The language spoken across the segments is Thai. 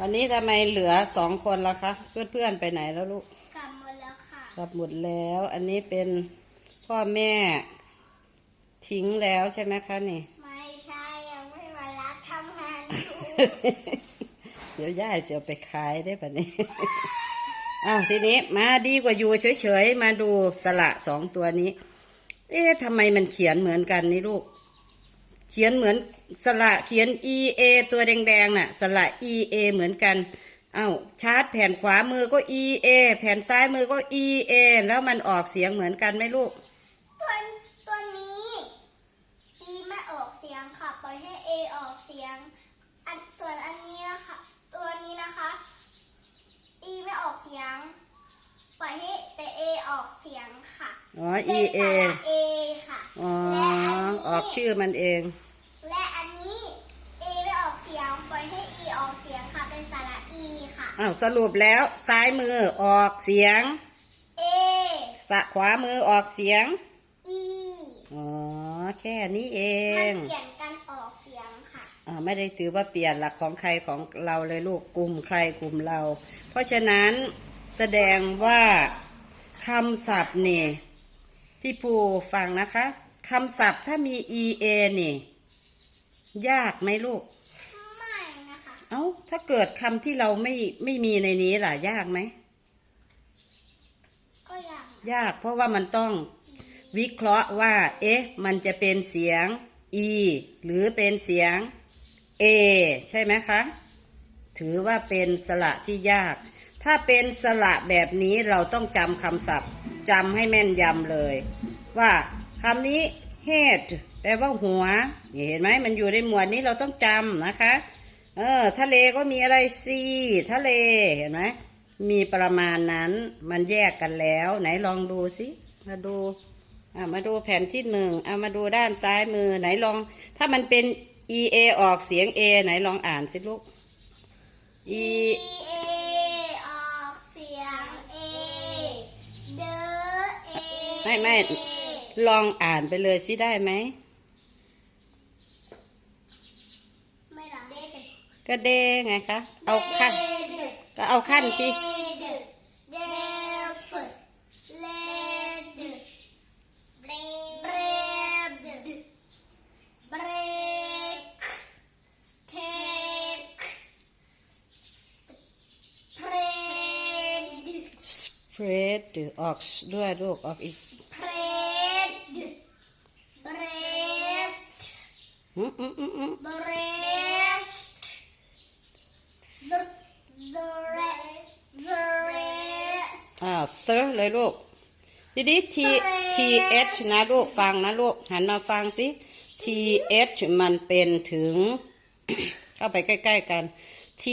วันนี้ทำไมเหลือสองคนละคะ เพื่อนๆไปไหนแล้วลูก กลับหมดแล้วค่ะ กลับหมดแล้ว อันนี้เป็นพ่อแม่ทิ้งแล้วใช่ไหมคะนี่ ไม่ใช่ยังไม่มารับทำงานอยู่เดี๋ยวย่ายเสียวไปขายได้ปะนี้อ้าวทีนี้มาดีกว่าอยู่เฉยๆ มาดูสละสองตัวนี้ เอ๊ะทำไมมันเขียนเหมือนกันนี่ลูก เขียนเหมือนสละเขียน e a ตัวแดงๆน่ะสละ e a เหมือนกันเอ้าชาร์จแผ่นขวามือก็ e a แผ่นซ้ายมือก็ e a แล้วมันออกเสียงเหมือนกันไหมลูก ตัวตัวนี้ E ไม่ออกเสียงค่ะปล่อยให้ A ออกเสียง อันส่วนอันนี้นะคะ ตัวนี้นะคะ E ไม่ออกเสียงปล่อยให้แต่ A ออกเสียงค่ะอ๋อเป็น e a สระ A ค่ะ อ๋อ และอันนี้ ออกชื่อมันเอง และอันนี้ A ไม่ออกเสียง ปล่อยให้ E ออกเสียงค่ะ เป็นสระ E ค่ะ อ้าวสรุปแล้วซ้ายมือออกเสียง A สะขวามือออกเสียง E อ๋อแค่นี้เอมันงเปลี่ยนการออกเสียงค่ะ อ่าไม่ได้ถือว่าเปลี่ยนหลักของใครของเราเลยลูกกลุ่มใครกลุ่มเรา เพราะฉะนั้นแสดงว่าคำศัพท์นี่พี่ภูฟังนะคะคำศัพท์ถ้ามี ea นี่ ยากไหมลูกไม่นะคะ เอ้า ถ้าเกิดคำที่เราไม่ไม่มีในนี้ล่ะ ยากไหม ก็ยังยาก เพราะว่ามันต้องวิเคราะห์ว่า เอ๊ะ มันจะเป็นเสียง e หรือเป็นเสียง a ใช่ไหมคะ ถือว่าเป็นสระที่ยาก ถ้าเป็นสระแบบนี้เราต้องจำคำศัพท์จำให้แม่นยำเลย ว่าคำนี้ head แปลว่าหัวนี่เห็นไหมมันอยู่ในหมวดนี้เราต้องจำนะคะ เออ ทะเลก็มีอะไร sea ทะเลเห็นไหมมีประมาณนั้นมันแยกกันแล้ว ไหนลองดูสิมาดูอ่ามาดูแผ่นที่หนึ่งเอามาดูด้านซ้ายมือ ไหนลอง ถ้ามันเป็น e a ออกเสียง a ไหนลองอ่านสิลูก e E A ออกเสียง A เดอ A ไม่ไม่ลองอ่านไปเลยสิได้ไหมไม่หรอเดด ก็เดไงคะเอาขั้นก็เอาขั้นที่เฟรดออกด้วยลูกออกอีก เพรดเบรส อืมอืมอืมอืม breast the the re- the re- อ่า third เลยลูกทีนี้ t t h นะลูกฟังนะลูกหันมาฟังสิ t h มันเป็นถึง เข้าไปใกล้ ๆ กัน t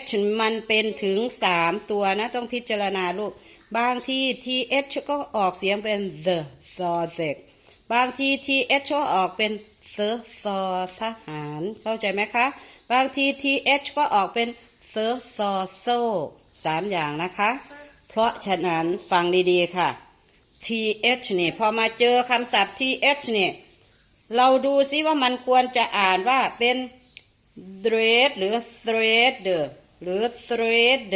h มันเป็นถึงสามตัวนะ ต้องพิจารณาลูก บางที t h ก็ออกเสียงเป็น the t h the บางที t h ก็ออกเป็น the t h ทหาร เข้าใจไหมคะ บางที t h ก็ออกเป็น the t h so สามอย่างนะคะ เพราะฉะนั้นฟังดีๆค่ะ th นี่พอมาเจอคำศัพท์ th นี่เราดูซิว่ามันควรจะอ่านว่าเป็น thread หรือ thread หรือ thread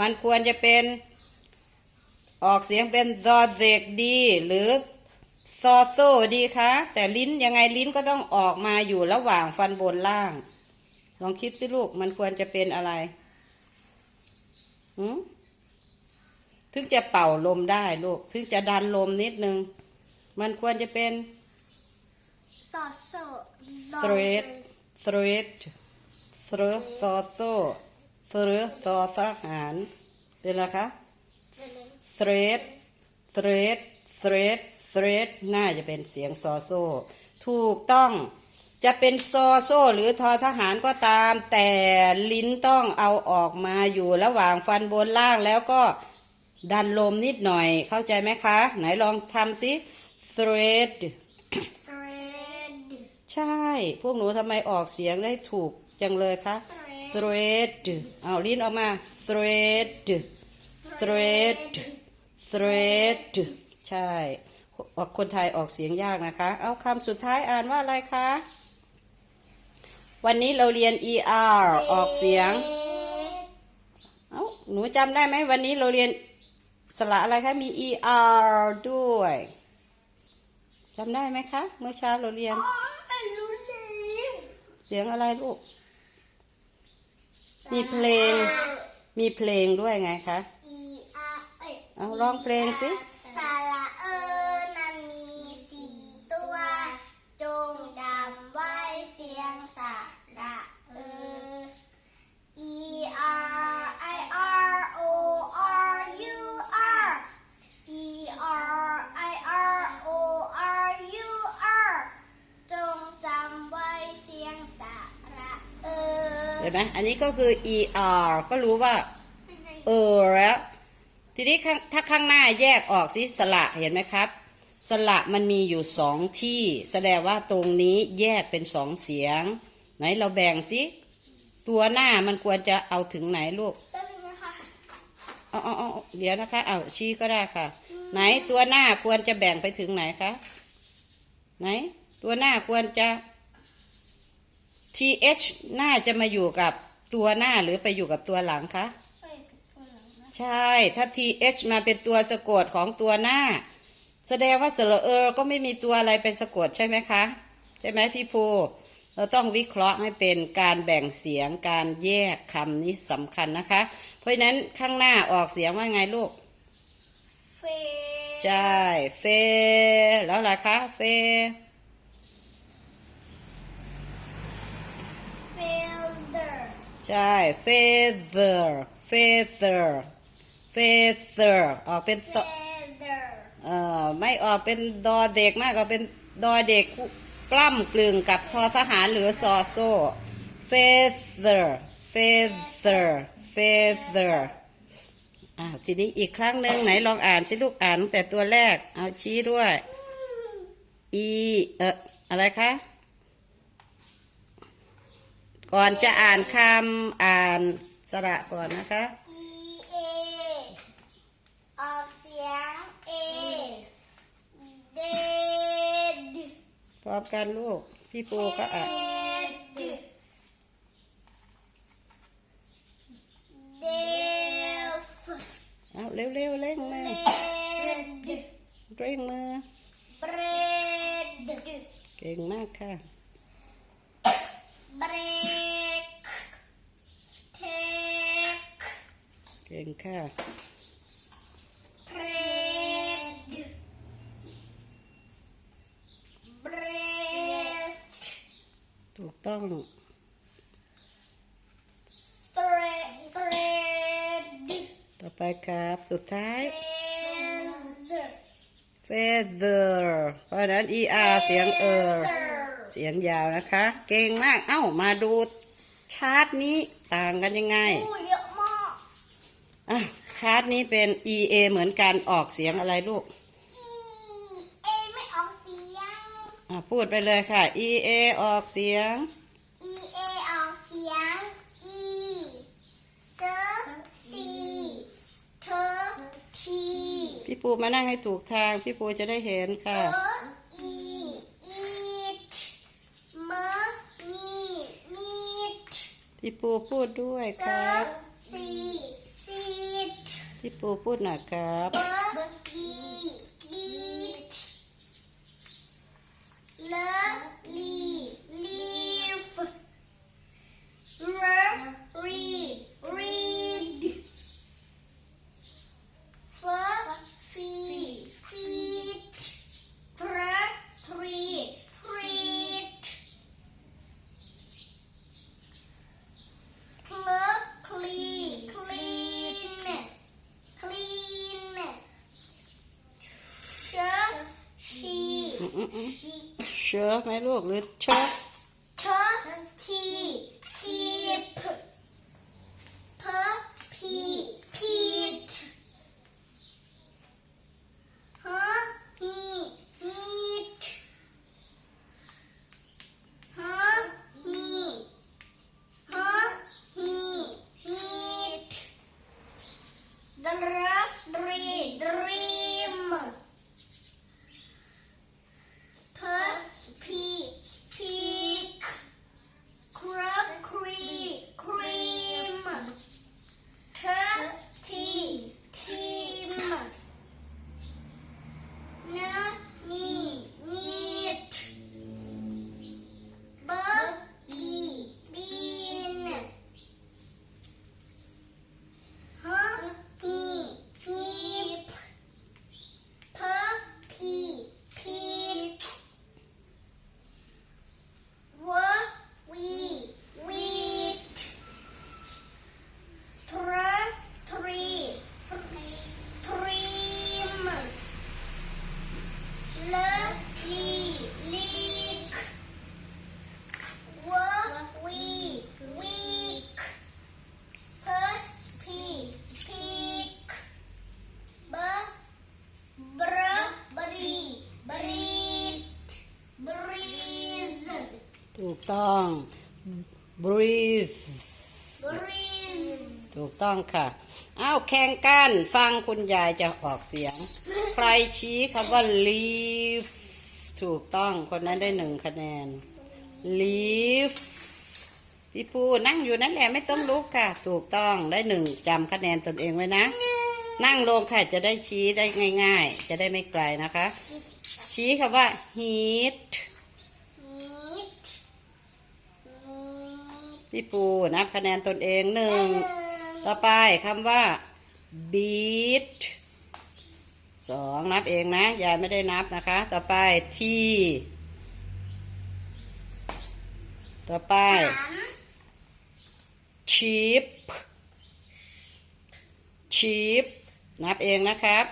มันควรจะเป็นออกเสียงเป็น t h z e ดี หรือ t h so ดีคะแต่ลิ้นยังไงลิ้นก็ต้องออกมาอยู่ระหว่างฟันบนล่าง ลองคิดสิลูกมันควรจะเป็นอะไรหืมถึงจะเป่าลมได้ลูก ถึงจะดันลมนิดนึง มันควรจะเป็นซอโซ thread thread thread t h so thread t h ทหารเป็นอะไรคะ thread thread thread thread น่าจะเป็นเสียงซอโซ ถูกต้อง จะเป็นซอโซหรือทอทหารก็ตาม แต่ลิ้นต้องเอาออกมาอยู่ระหว่างฟันบนล่างแล้วก็ดันลมนิดหน่อยเข้าใจไหมคะ ไหนลองทำสิ thread เทรดใช่ พวกหนูทำไมออกเสียงได้ถูกจังเลยคะ thread เอาลิ้นออกมา thread thread thread ใช่ คนไทยออกเสียงยากนะคะ เอาคำสุดท้ายอ่านว่าอะไรคะ วันนี้เราเรียน er ออกเสียงเหนูจำได้ไหมวันนี้เราเรียนสระอะไรคะ มี er ด้วยจำได้ไหมคะ เมื่อเช้าเราเรียนอ๋อไม่รู้เลยเสียงอะไรลูก มีเพลง มีเพลงด้วยไงคะอีอาเอ้ยเอาร้องเพลงสิ เห็นไหมอันนี้ก็คือ er ก็รู้ว่า เออแล้ว ทีนี้ข้างถ้าข้างหน้าแยกออกสิสระเห็นไหมครับ สระมันมีอยู่สองที่ แสดงว่าตรงนี้แยกเป็นสองเสียง ไหนเราแบ่งสิตัวหน้ามันควรจะเอาถึงไหนลูกแป๊บนึงนะคะเอาเอาเอาเดี๋ยวนะคะ เอาชี้ก็ได้ค่ะ ไหนตัวหน้าควรจะแบ่งไปถึงไหนคะ ไหน ตัวหน้าควรจะ th หน้าจะมาอยู่กับตัวหน้าหรือไปอยู่กับตัวหลังคะ ไปกับตัวหลังนะใช่ ถ้า th มาเป็นตัวสะกดของตัวหน้า แสดงว่าสระเออ ก็ไม่มีตัวอะไรเป็นสะกดใช่ไหมคะ ใช่ไหมพี่ภูเราต้องวิเคราะห์ให้เป็นการแบ่งเสียงการแยกคำนี้สำคัญนะคะ เพราะฉะนั้นข้างหน้าออกเสียงว่าไงลูก เฟใช่ เฟ แล้วล่ะคะ เฟเฟลเดอร์ ใช่ feather feather feather ออกเป็นเฟตลเดอร์เอ่อไม่ออกเป็นดอเด็กมากกว่าเป็นดอเด็กกล้ำกลึงกับทอทหารหรือซอโซ่ feather feather feather อ้าวทีนี้อีกครั้งหนึ่งไหนลองอ่านสิลูกอ่านตั้งแต่ตัวแรก เอาชี้ด้วย e เอ่ออะไรคะ ก่อนจะอ่านคำอ่านสระก่อนนะคะ E A ออกเสียง A dead พร้อมกันลูก พี่ปูก็อ่าน dead deaf เอาเร็วเร็วๆเร่งมือ bread เร่งมือ bread เก่งมากค่ะ break take เก่ งค่ะ spread breast ถูกต้อง thread thread ต่อไปครับ สุดท้าย feather feather เพราะฉะนั้น er เสียงเออเสียงยาวนะคะ เก่งมาก เอ้า มาดูชาร์ตนี้ต่างกันยังไงอู้เยอะมาก อะชาร์ตนี้เป็น ea เหมือนกันออกเสียงอะไรลูก E A ไม่ออกเสียง อะพูดไปเลยค่ะ ea ออกเสียง E A ออกเสียง E เซซีเธอทีพี่ปูมานั่งให้ถูกทาง พี่ปูจะได้เห็นเอค่ะอ E eat เมอมีมีดพี่ปูพูดด้วยเซครับซีซีด พี่ปูพูดหน่อยครับดเลลีลีฟ R read read F feed feet Tr treat treat Cl clean clean clean Sh she she เชื่อไหมลูกหรือเชอ ต้อง breathe บรินถูกต้องค่ะ อ้าวแข่งกัน ฟังคุณยายจะออกเสียง ใครชี้คำว่า leave ถูกต้องคนนั้นได้หนึ่งคะแนน leave พี่ปูนั่งอยู่นั่นแหละไม่ต้องลุกค่ะ ถูกต้องได้หนึ่งจำคะแนนตนเองไว้นะ นั่งลงค่ะจะได้ชี้ได้ง่าย ๆ จะได้ไม่ไกลนะคะ ชี้คำว่า heat ฮีทฮีท พี่ปูนับคะแนนตนเองหนึ่ง ต่อไปคำว่า beat สองนับเองนะ ยายไม่ได้นับนะคะ ต่อไป t ต่อไปสาม cheap cheap นับเองนะครับ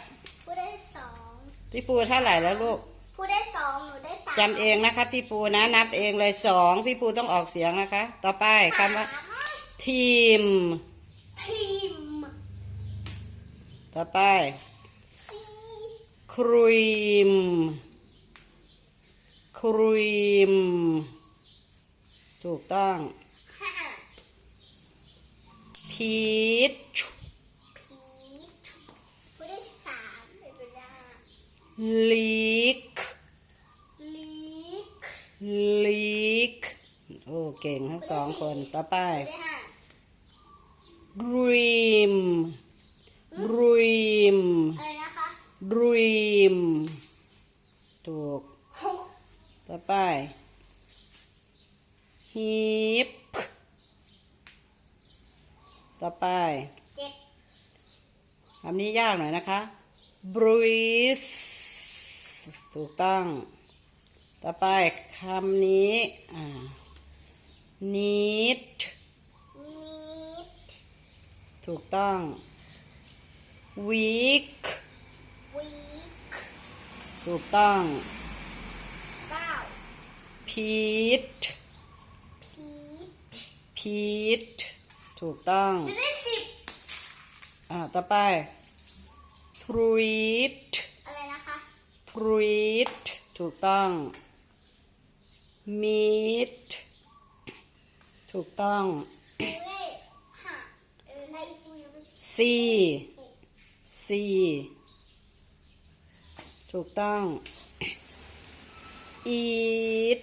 ผู้ได้สองพี่ปูเท่าไหร่แล้วลูก ผู้ได้สองหนูได้สามจำเองนะครับพี่ปูนะนับเองเลยสองพี่ปูต้องออกเสียงนะคะ ต่อไปคำว่าสาม team ทีมต่อไปสี่ cream cream ถูกต้อง ห้า peach พีชผู้ได้สามเป็นไปได้ leak ลี ก leak โอ้ เก่งทั้งสองคน ต่อไปผู้ได้ห้า dream dream อะไรนะคะ dream ถูกหกต่อไป hip ต่อไปเจ็ดคำนี้ยากหน่อยนะคะ breathe ถูกต้อง ต่อไปคำนี้อ่า need มีดถูกต้อง weak วีคถูกต้องเก้า peach พีช peach ถูกต้องหนูได้สิบอ่าต่อไป fruit อะไรนะคะ fruit ถูกต้อง meat ถูกต้องหนูได้ห้าเออได้ดูยังไม่ C C ถูกต้อง eat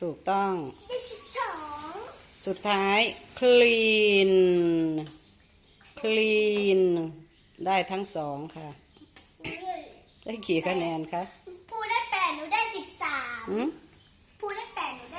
ถูกต้องได้สิบสอง สุดท้าย clean clean ได้ทั้งสองค่ะหนูได้ได้กี่คะแนนคะผู้ได้แปดหนูได้สิบสามหืม